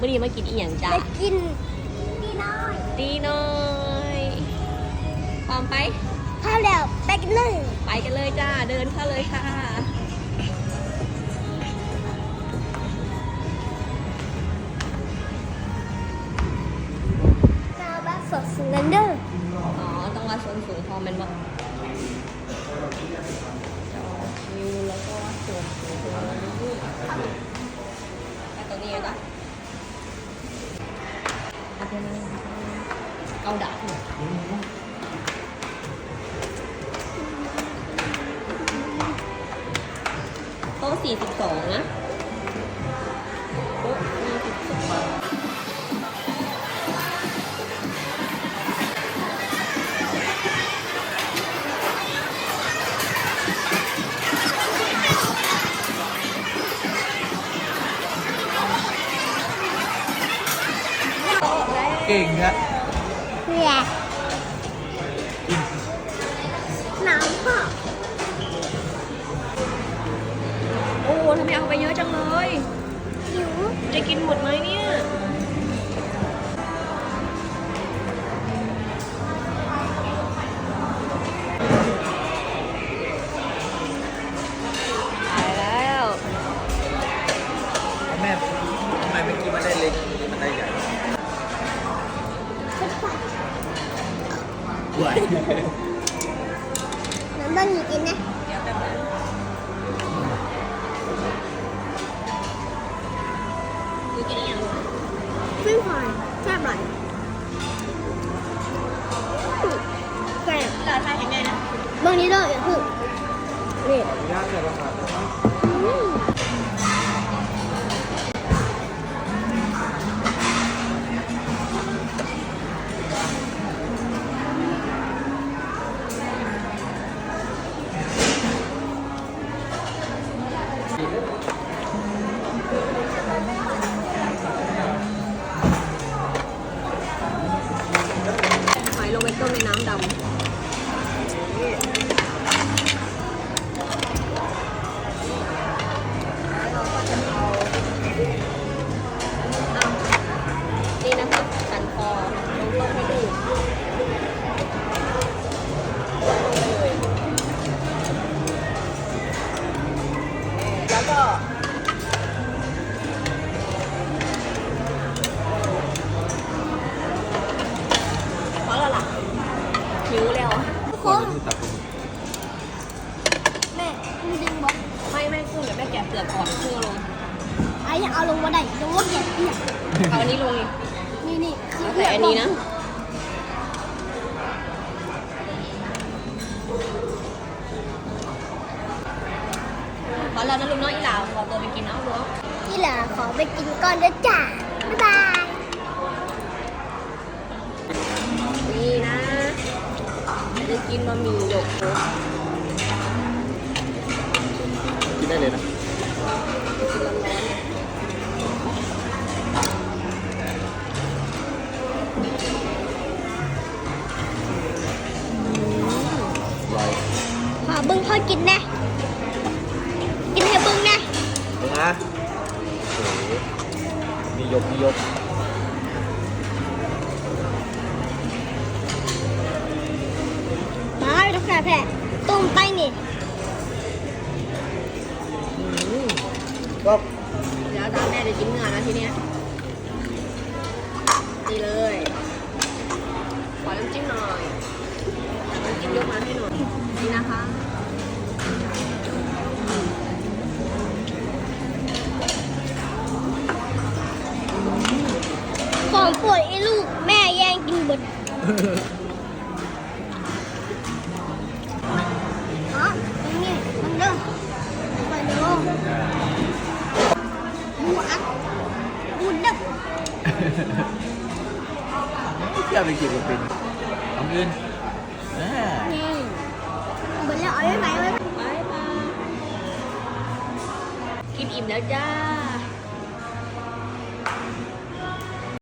มื่อนี้มากินอีหยังจ้าไปกินนี่น้อยตีน้อยพร้อมไปข้าวแล้วไปกินเลยไปกันเลยจ้าเดินเข้าเลยค่ะซาบัสสดสแลนเดอร์อ๋อต้องวัดส่วนสูงพอมันบอกจอคิวแล้วก็วัดส่วนสูงไปตรงนี้นะจ๊ะ เอาดาบหน่อยโต๊ะสี่สิบสองนะ เก่งอะเพื่อน้ำพ่อโอ้ทำไมเอาไปเยอะจังเลย หิว จะกินหมดไหมเนี่ย ไหวน้ำต้องหยิบกินนะเดี๋ยวแป๊บนึงดูกินอีกอย่างขึ้นพอยแซ่บหน่อยแซ่บเราทานยังไงนะบางทีเราอย่าพึ่งนี่ยากเลยครับ หอยลงไปต้มในน้ำดำ เดี๋ยวแม่แกะเปลือกก่อนเพื่อลงไอ้ยังเอาลงมาได้ลงว่าเก็บเปียกเอาอันนี้ลงอีกนี่นี่คือเอาแต่อันนี้นะขอแล้วนะลุงน้อยอีหลาขอตัวไปกินน้ำรั้วที่เหลือขอไปกินก่อนเด้อจ้าบ๊ายบาย นี่นะจะกินบะหมี่หยก พ่อกินนะ กินให้บึ้งนะดูนะโอ้โหมียกมียกมาลูกค้าแพ้ต้มไปนี่ ก็ เดี๋ยวตามแม่เดี๋ยวจิ้มเนื้อนะทีเนี้ย มดอ๋อนี่มันเด้อไปเด้อห